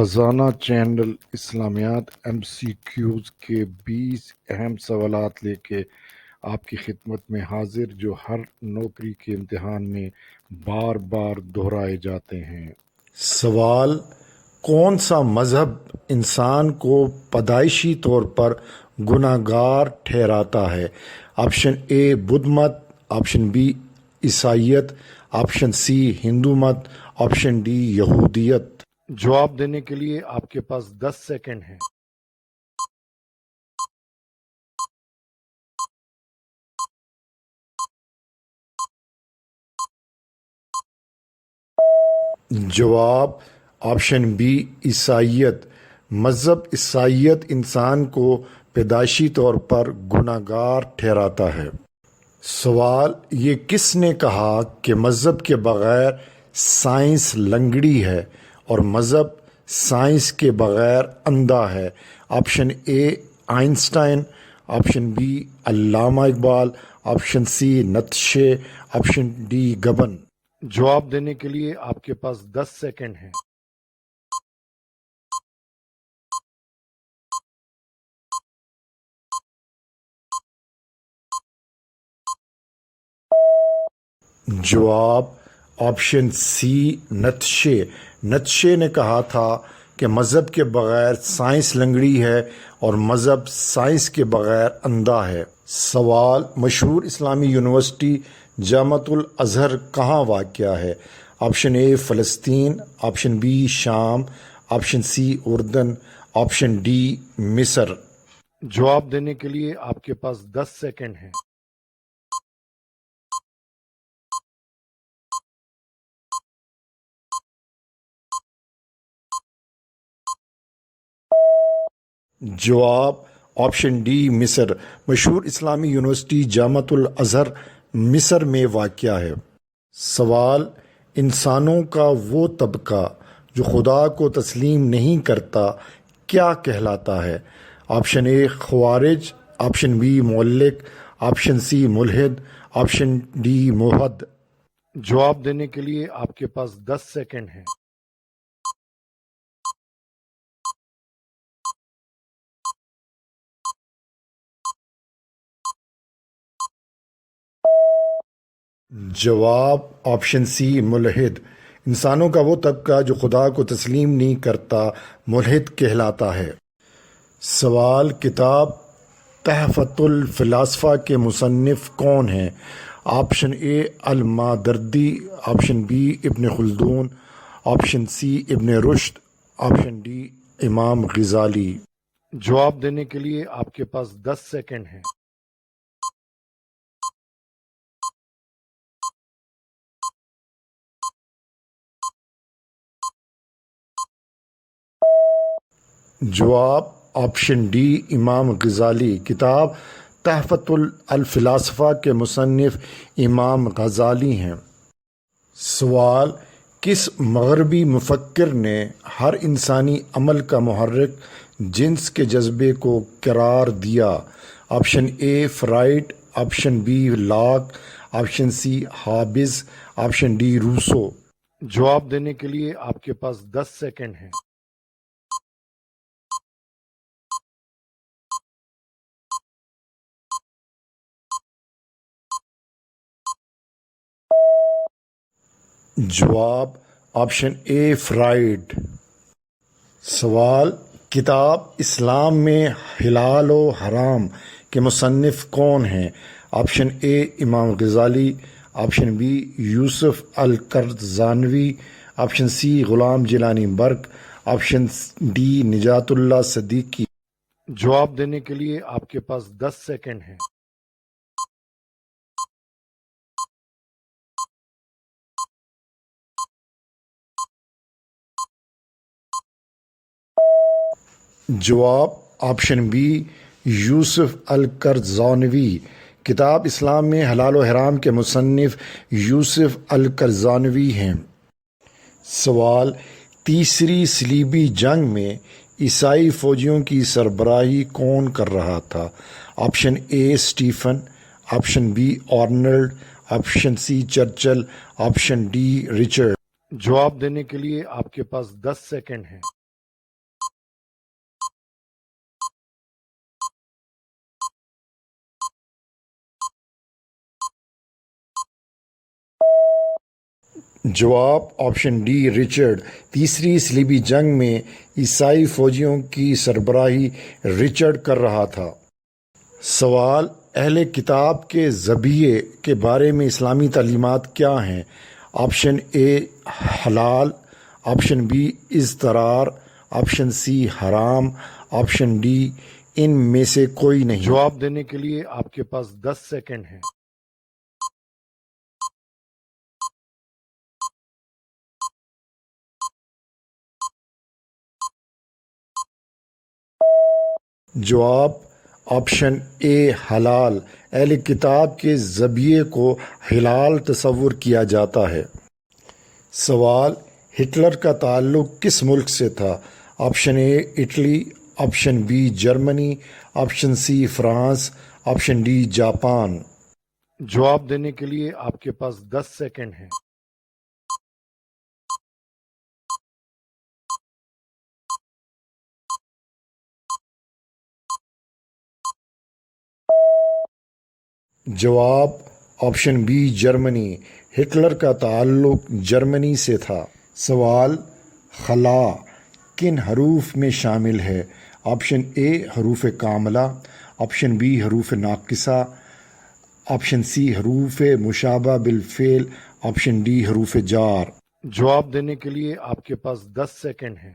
खजाना channel, इस्लामियात MCQs के 20 अहम सवाल लेके आपकी खिदमत में हाजिर, जो हर नौकरी के इम्तहान में बार बार दोहराए जाते हैं। सवाल, कौन सा मज़हब इंसान को पैदाइशी तौर पर गुनागार ठहराता है? ऑप्शन ए बुद्ध मत, ऑप्शन बी ईसाइत ऑप्शन सी हिंदू मत, ऑप्शन डी यहूदियत। जवाब देने के लिए आपके पास 10 सेकंड हैं। जवाब ऑप्शन बी ईसाइत मज़हब ईसाइत इंसान को पैदाइशी तौर पर गुनागार ठहराता है। सवाल ये किसने कहा कि मज़हब के बगैर साइंस लंगड़ी है? और मज़हब साइंस के बगैर अंधा है। Option A Einstein. Option B Allama Iqbal. Option C Nietzsche option D गबन। जवाब देने के लिए आपके पास 10 सेकंड हैं। जवाब ऑप्शन सी नत्शे नत्शे ने कहा था कि मज़हब के बगैर साइंस लंगड़ी है और मज़हब साइंस के बगैर अंधा है। सवाल, मशहूर इस्लामी यूनिवर्सिटी जामतुल अजहर कहाँ वाक़ है? ऑप्शन ए, फ़लस्तीन। ऑप्शन बी, शाम। ऑप्शन सी, उर्दन। ऑप्शन डी, मिसर। जवाब देने के लिए आपके पास 10 सेकंड हैं। जवाब, ऑप्शन डी, मिस्र। मशहूर इस्लामी यूनिवर्सिटी जामतुल अजहर, मिस्र में वाक़ है। सवाल, इंसानों का वो तबका जो खुदा को तस्लीम नहीं करता, क्या कहलाता है? ऑप्शन ए, खवारिज। ऑप्शन बी मौलिक ऑप्शन सी, मुलहिद। ऑप्शन डी मोहद जवाब देने के लिए आपके पास 10 सेकंड हैं। जवाब ऑप्शन सी, मुलहिद। इंसानों का वो तबका जो खुदा को तस्लीम नहीं करता, मुलहिद कहलाता है। सवाल, किताब, तहफ़तुल फ़िलासफ़ा के मुसन्फ़ कौन हैं? Option A, अलमादर्दी। ऑप्शन बी, इब्न खुल्दून। ऑप्शन सी, इब्न रुश्द। ऑप्शन डी, इमाम गज़ाली। जवाब देने के लिए आपके पास 10 सेकंड हैं। जवाब, ऑप्शन डी, इमाम गज़ाली। किताब, तहफ़तुल अलफ़िलासफ़ा के मुसनफ़ इमाम गज़ाली हैं। सवाल, किस मगरबी मुफक्र ने हर इंसानी अमल का महरक जिन्स के जज्बे को करार दिया? Option A, Freud. Option B Locke option C, Hobbes. Option D, Rousseau. जवाब देने के लिए आपके पास 10 सेकंड हैं। जवाब ऑप्शन ए, फ्राइड। सवाल, किताब इस्लाम में हिलाल व हराम के मुसन्फ़ कौन हैं? ऑप्शन ए, इमाम गज़ाली। ऑप्शन बी, यूसुफ अल करजानवी option C, Ghulam Jilani Barq. Option D Nejatullah Siddiqi. जवाब देने के लिए आपके पास 10 सेकंड हैं। जवाब ऑप्शन बी, यूसुफ अल करजानवी किताब इस्लाम में हलाल हराम के मुसन्फ़ यूसुफ अल करजानवी हैं। सवाल, तीसरी सलीबी जंग में ईसाई फौजियों की सरबराही कौन कर रहा था? Option A, Stephen. Option B Arnold option C, Churchill. Option D, Richard. जवाब देने के लिए आपके पास 10 सेकंड हैं। जवाब ऑप्शन डी, रिचर्ड। तीसरी सलीबी जंग में ईसाई फौजियों की सरबराही रिचर्ड कर रहा था। सवाल, अहले किताब के जबिये के बारे में इस्लामी तालीमात क्या हैं? ऑप्शन ए, हलाल। ऑप्शन बी, इज़तरार। ऑप्शन सी, हराम। ऑप्शन डी इन में से कोई नहीं। जवाब देने के लिए आपके पास 10 सेकंड हैं। जवाब, ऑप्शन ए, हलाल। अहल किताब के जबिये को हिलाल तस्वुर किया जाता है। सवाल, हिटलर का ताल्लुक किस मुल्क से था? Option A, Italy. Option B, Germany. Option C, France. Option D, Japan. जवाब देने के लिए आपके पास 10 सेकंड हैं। जवाब ऑप्शन बी, जर्मनी। हिटलर का ताल्लुक जर्मनी से था। सवाल, खला किन हरूफ में शामिल है? ऑप्शन ए हरूफ कामला। ऑप्शन बी हरूफ नाकिसा। ऑप्शन सी हरूफ मुशाबा बिलफेल ऑप्शन डी हरूफ जार। जवाब देने के लिए आपके पास 10 सेकंड हैं।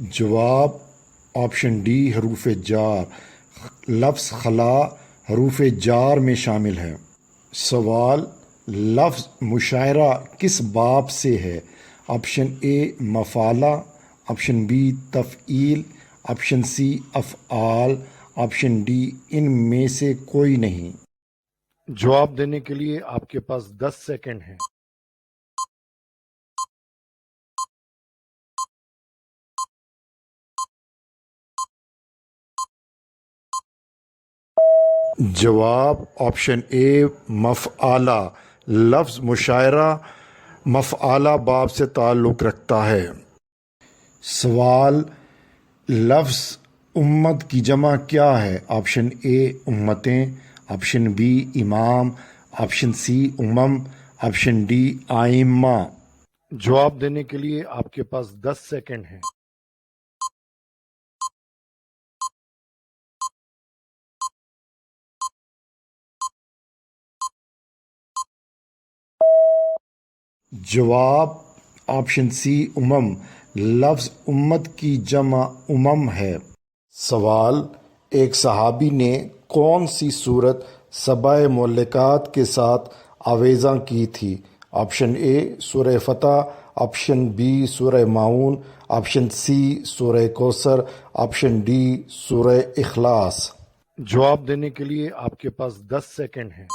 जवाब ऑप्शन डी हरूफ जार लफ्ज़ खला हरूफ जार में शामिल है। सवाल, लफ्ज़ मुशायरा किस बाब से है? ऑप्शन ए, मफाला, ऑप्शन बी तफ़ील ऑप्शन सी, अफ़आल, ऑप्शन डी, इन में से कोई नहीं। जवाब देने के लिए आपके पास 10 सेकंड हैं। जवाब ऑप्शन ए, मफ़आला। लफ्ज़ मुशायरा, मफ़आला बाब से ताल्लुक़ रखता है। सवाल, लफ्ज़ उम्मत की जमा क्या है? ऑप्शन ए, उम्मतें। ऑप्शन बी, इमाम। ऑप्शन सी उमम ऑप्शन डी, आइम्मा। जवाब देने के लिए आपके पास 10 सेकंड हैं। जवाब ऑप्शन सी, उमम। लफ्ज़ उम्मत की जमा उमम है। सवाल, एक सहाबी ने कौन सी सूरत सबाए मलिकात के साथ आवेज़ा की थी? ऑप्शन ए सूर फतह। ऑप्शन बी सूर माउन ऑप्शन सी सूर कौसर। ऑप्शन डी सूर इखलास। जवाब देने के लिए आपके पास 10 सेकंड हैं।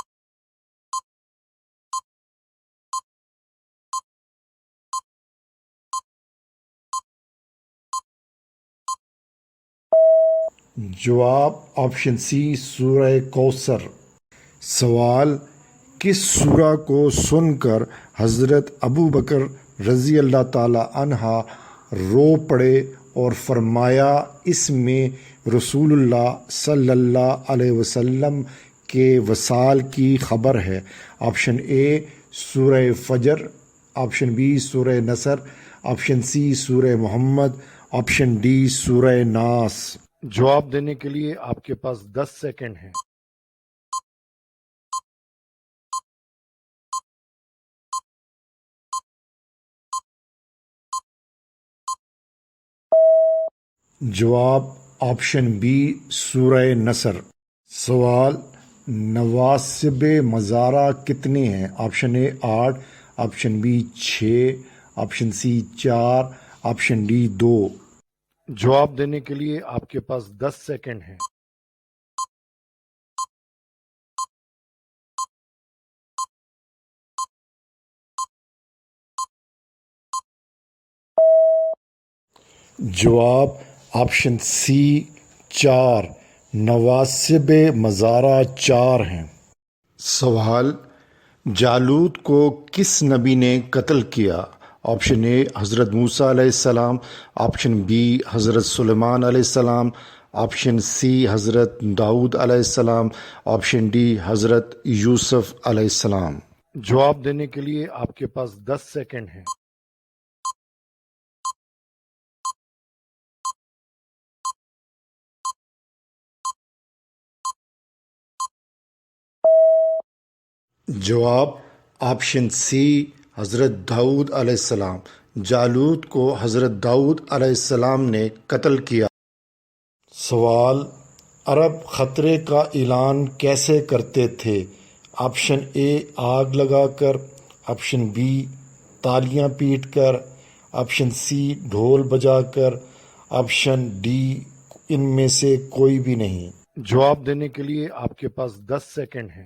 जवाब ऑप्शन सी, सूरह कौसर। सवाल, किस सूरा को सुनकर हज़रत अबू बकर रज़ी अल्लाह अन्हा रो पड़े और फरमाया, इसमें रसूलुल्लाह सल्लल्लाहु अलैहि वसल्लम के वसाल की खबर है। ऑप्शन ए, सूरह फजर। ऑप्शन बी, सूरह नसर। ऑप्शन सी, सूरह मोहम्मद। ऑप्शन डी, सूरह नास। जवाब देने के लिए आपके पास 10 सेकंड हैं। जवाब ऑप्शन बी, सूरह नसर। सवाल नवासिब मज़ारा कितने हैं? ऑप्शन ए, आठ, ऑप्शन बी, छः, ऑप्शन सी, चार, ऑप्शन डी, दो। जवाब देने के लिए आपके पास 10 सेकंड हैं। जवाब ऑप्शन सी चार, नवासिब मज़ारा चार हैं। सवाल जालूत को किस नबी ने कत्ल किया? ऑप्शन ए, हज़रत मूसा अलैहिस्सलाम ऑप्शन बी, हज़रत सुलेमान अलैहिस्सलाम ऑप्शन सी, हज़रत दाऊद अलैहिस्सलाम ऑप्शन डी, हज़रत यूसुफ अलैहिस्सलाम जवाब देने के लिए आपके पास 10 सेकंड हैं। जवाब, ऑप्शन सी हज़रत दाऊद अलैहिस्सलाम जालूत को हज़रत दाऊद अलैहिस्सलाम ने कत्ल किया। सवाल, अरब ख़तरे का ऐलान कैसे करते थे? ऑप्शन ए, आग लगाकर। ऑप्शन बी, तालियाँ पीटकर। ऑप्शन सी, ढोल बजाकर। ऑप्शन डी, इनमें से कोई भी नहीं। जवाब देने के लिए आपके पास 10 सेकंड हैं।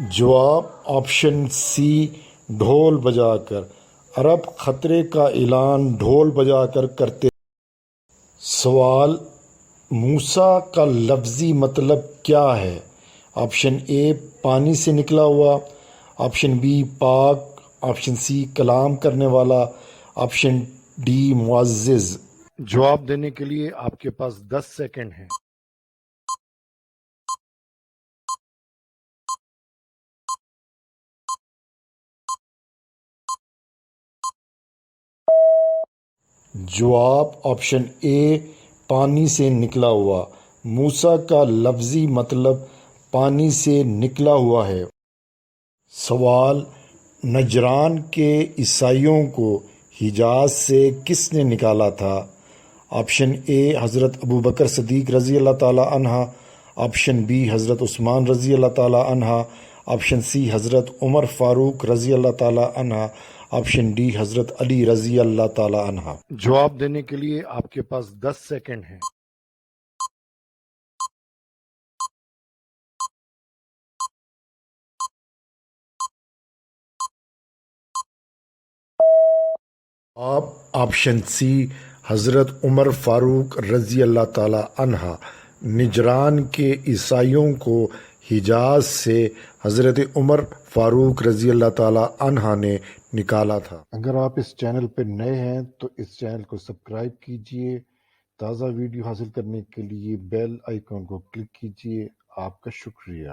जवाब ऑप्शन सी ढोल बजाकर। अरब खतरे का ऐलान ढोल बजाकर करते। सवाल, मूसा का लफ्ज़ी मतलब क्या है? ऑप्शन ए पानी से निकला हुआ। ऑप्शन बी पाक। ऑप्शन सी कलाम करने वाला। ऑप्शन डी मुआज़ जवाब देने के लिए आपके पास 10 सेकंड हैं। जवाब ऑप्शन ए, पानी से निकला हुआ। मूसा का लफ्ज़ी मतलब पानी से निकला हुआ है। सवाल, नजरान के ईसाइयों को हिजाज से किसने निकाला था? ऑप्शन ए, हज़रत अबू बकर सदीक रज़ी अल्लाह ताला अन्हा। ऑप्शन बी, हज़रत उस्मान रज़ी अल्लाह ताला अन्हा। ऑप्शन सी, हज़रत उमर फ़ारूक रज़ी अल्लाह ताला अन्हा। ऑप्शन डी हज़रत अली रज़ी अल्लाह ताला अन्हा। जवाब देने के लिए आपके पास दस सेकेंड हैं। आप ऑप्शन सी हज़रत उमर फ़ारूक रज़ी अल्लाह ताला अन्हा। निजरान के ईसाइयों को हिजाज से हज़रत उमर फ़ारूक रज़ी अल्लाह अन्हा ने निकाला था। अगर आप इस चैनल पर नए हैं तो इस चैनल को सब्सक्राइब कीजिए। ताज़ा वीडियो हासिल करने के लिए बेल आइकॉन को क्लिक कीजिए। आपका शुक्रिया।